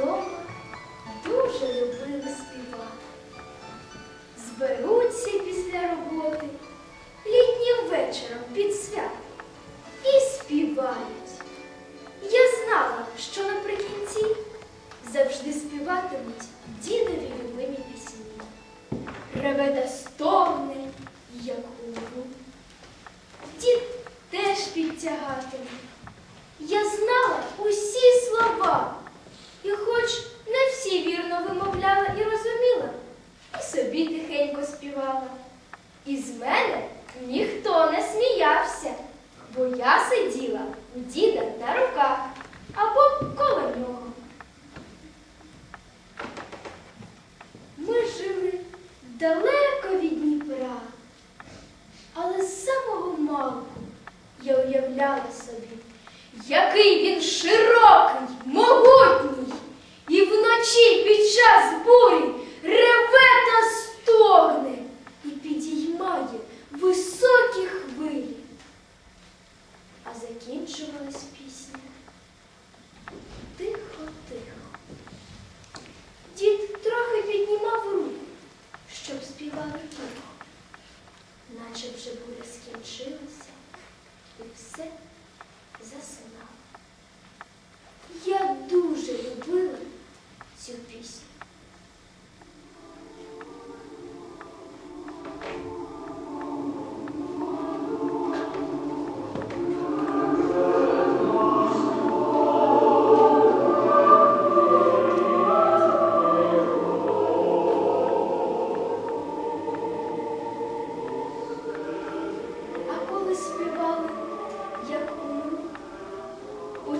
Вдома дуже любили співати. Зберуться після роботи літнім вечором під свято і співають. Я знала, що наприкінці завжди співатимуть дідові любимі пісні. Реве та як уру. Дід теж підтягатиме. Я знала усі слова, і хоч не всі вірно вимовляла і розуміла, і собі тихенько співала. І з мене ніхто не сміявся, бо я сиділа у діда на руках або коло нього. Ми жили далеко від Дніпра, але з самого малку я уявляла собі, який він широкий, могутній, і вночі під час бурі реве та стогне і підіймає високі хвилі. А закінчувалась пісня тихо-тихо. Дід трохи піднімав руку, щоб співали тихо, наче вже буря скінчилася і все засинало. Я дуже любила цю пісню.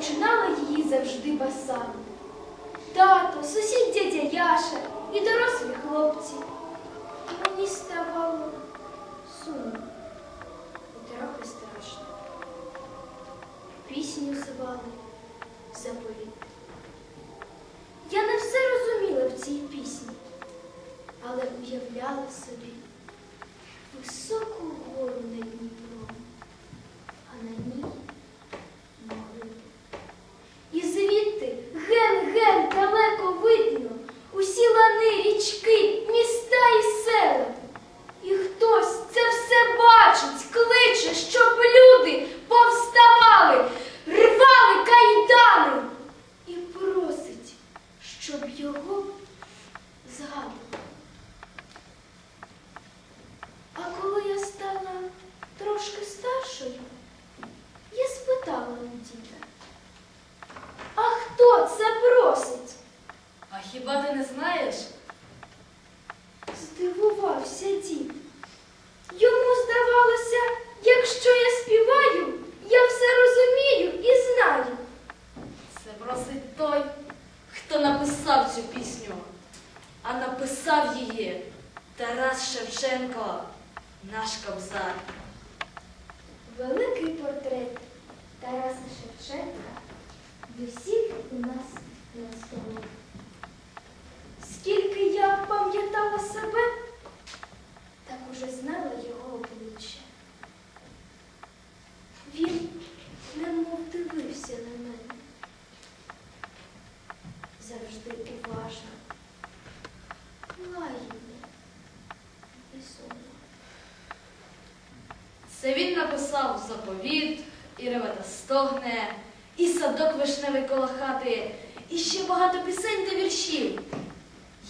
Починала її завжди басами. Тато, сусід дядя Яша і дорослі хлопці. І мені ставало сумно і трохи страшно. Пісню звали заповіт. Я не все розуміла в цій пісні, але уявляла собі високу гору над Дніпром, а на ній могилу. І звідти ген-ген далеко видно усі лани, річки, міста і села. І хтось це все бачить, кличе, щоб люди повставали, рвали кайдани і просить, щоб його згадували. А коли я стала трошки старшою, я спитала у діда, а хто це просить? А хіба ти не знаєш? Здивувався дід. Йому здавалося, якщо я співаю, я все розумію і знаю. Це просить той, хто написав цю пісню. А написав її Тарас Шевченко, наш кобзар. Великий портрет Тараса Шевченка висів у нас на столі. Скільки я пам'ятала себе, так уже знала його обличчя. Він немов дивився на мене. Завжди уважно, лагідно і сумно. Написав заповіт, і реве та стогне, і садок вишневий коло хати, і ще багато пісень та віршів.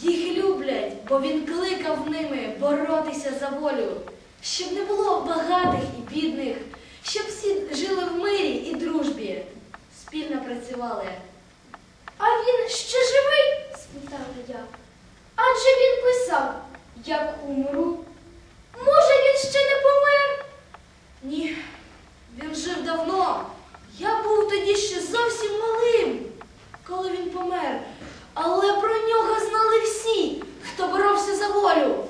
Їх люблять, бо він кликав ними боротися за волю, щоб не було багатих і бідних, щоб всі жили в мирі і дружбі, спільно працювали. А він ще живий? спитала я. Адже він писав, як умру. Може, він ще не помер? Ні, він жив давно. Я був тоді ще зовсім малим, коли він помер. Але про нього знали всі, хто боровся за волю.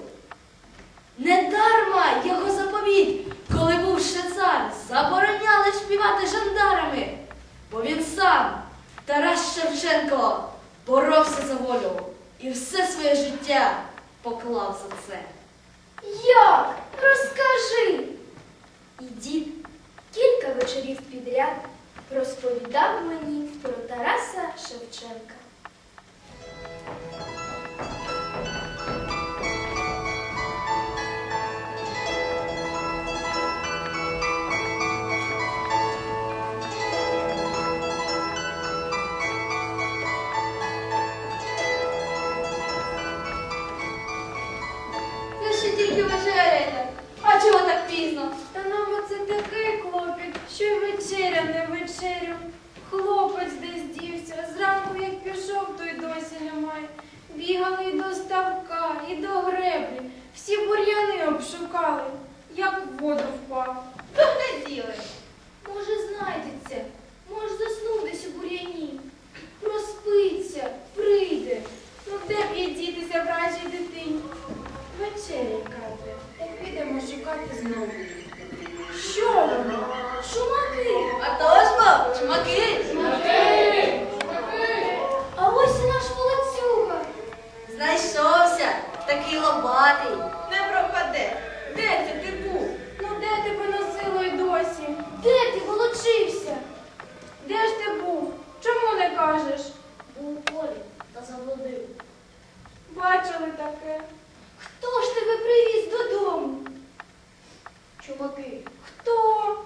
Недарма його заповідь, коли був ще цар, забороняли співати жандарами, бо він сам, Тарас Шевченко, боровся за волю і все своє життя поклав за це. Як? Розкажи. І дід кілька вечорів підряд розповідав мені про Тараса Шевченка. кажеш, був у полі та заблудив. Бачили таке. Хто ж тебе привіз додому? Чумаки. Хто?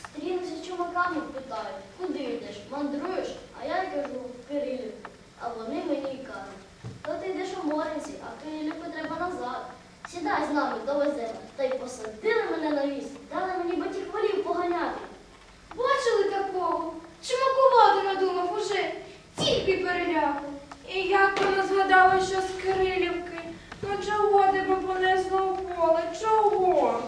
Стрінуся з чумаками, питають, куди йдеш? Мандруєш? А я кажу в Кирилівку. А вони мені й кажуть. То ти йдеш у моренці, а в Кирилівку треба назад. Сідай з нами довеземо. Та й посадили мене на віз, дали мені батьків волів поганяти. Бачили такого? Чумакувати надумав уже, тільки переляку. І як вона згадала, що з Кирилівки? Ну чого тебе понесло в поле? Чого?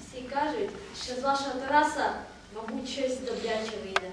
Всі кажуть, що з вашого Тараса, мабуть, щось добряче вийде.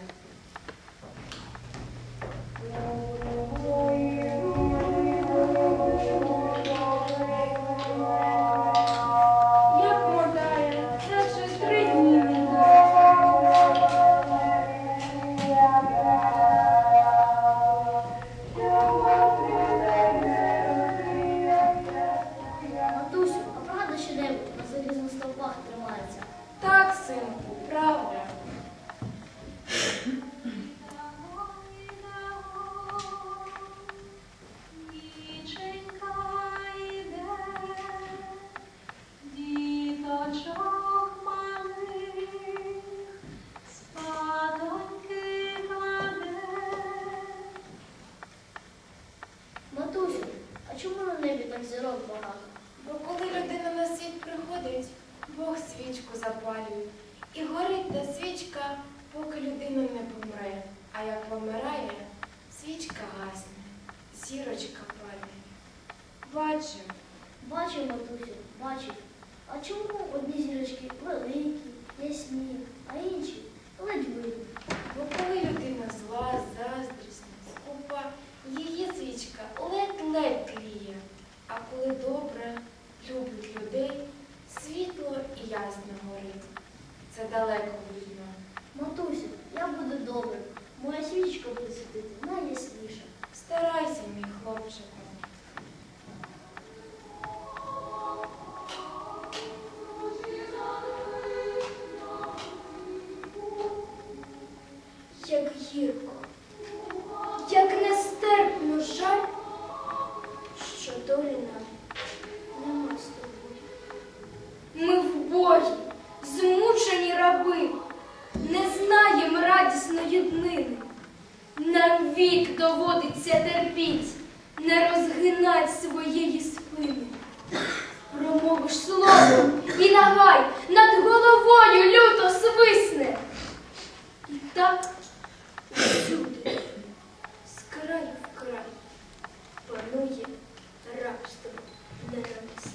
І та свічка, поки людина не помре. А як помирає, свічка гасне, зірочка падає. Бачив, Бачив, матусю, бачив. А чому одні зірочки великі, ясні, а інші ледь видні? бо коли людина зла, заздрісна, скупа, її свічка ледь-ледь тліє. А коли добра, любить людей, світло і ясно горить. Далеко видно. Матусю, я буду добрим. Радісної днини. Нам вік доводиться терпіть, не розгинать своєї спини. Промовиш слово і нагай над головою люто свисне. І так усюди, з краю в край, панує рабство ненависне.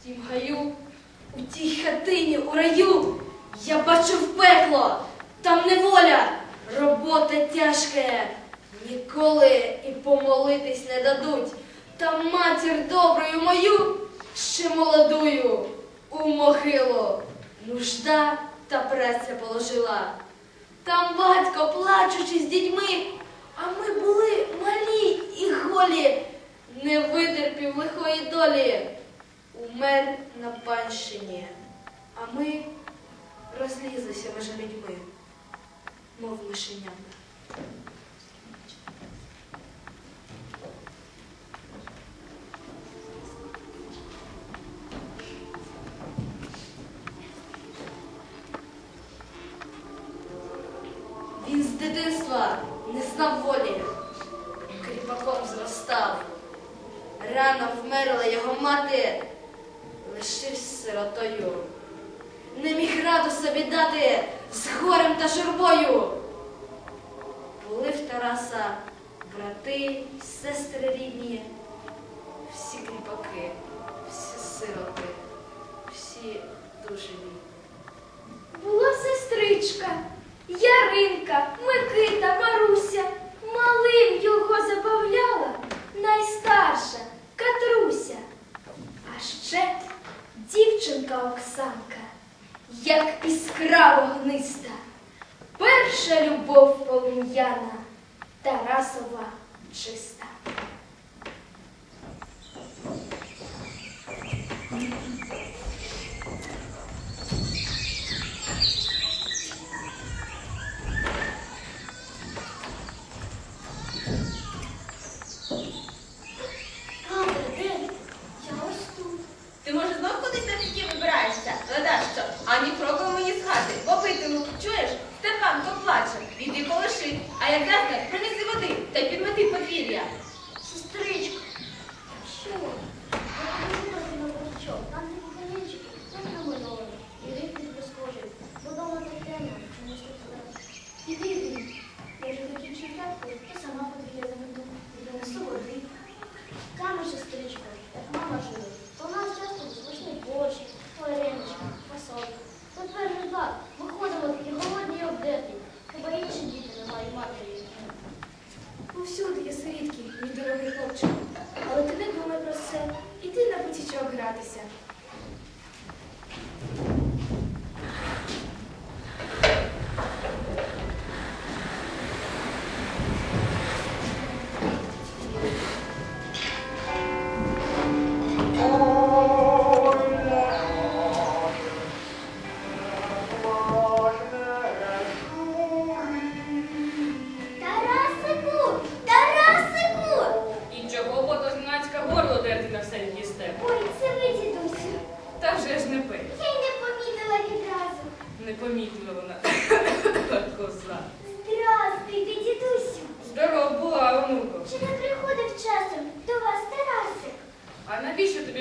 В тім гаю, у тій хатині, у раю, я бачив пекло, там неволя, робота тяжка, ніколи і помолитись не дадуть. Та матір доброю мою, ще молодую, у могилу нужда та праця положила. Там батько, плачучи з дітьми, а ми були малі і голі, не витерпів лихої долі. Умер на панщині, а ми розлізлися між людьми, мов мишенята. Всі кріпаки, всі сироти, всі бідні. Була сестричка, Яринка, Микита, Маруся. Малим його забавляла найстарша Катруся. А ще дівчинка Оксанка, як іскра вогниста, перша любов полум'яна, Тарасова чиста.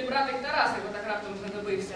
братик Тарасик, отак раптом знадобився.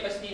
крепость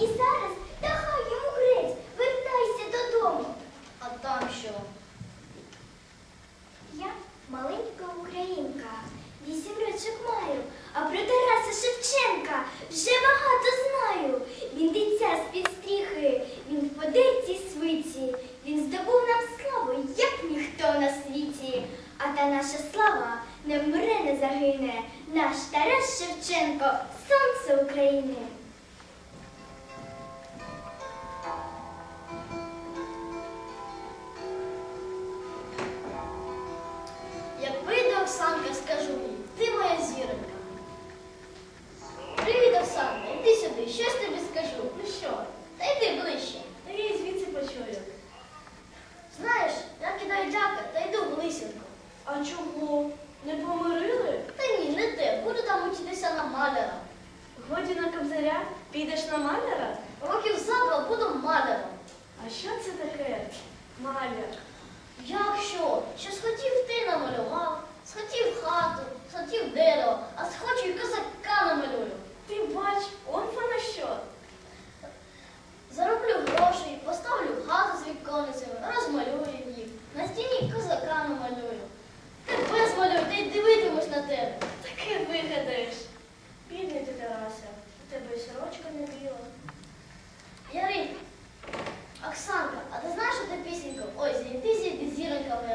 і зараз та хай йому грець, вертайся додому. А там що? Я маленька українка, вісім рочок маю, а про Тараса Шевченка вже багато знаю. Він дитя з під стріхи, він в подельці свиці, він здобув нам славу, як ніхто на світі. А та наша слава не вмре, не загине. Наш Тарас Шевченко, сонце України.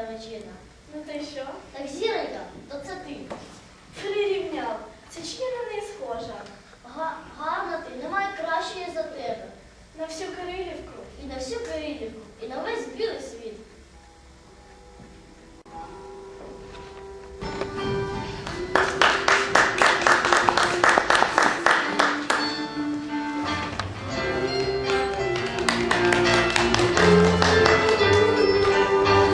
Молодчина. Ну то й що? Так зіренька, то це ти. Прирівняв. Це ж я на неї схожа. Га- гарна ти, немає кращої за тебе. На всю Кирилівку. І на всю Кирилівку, і на весь білий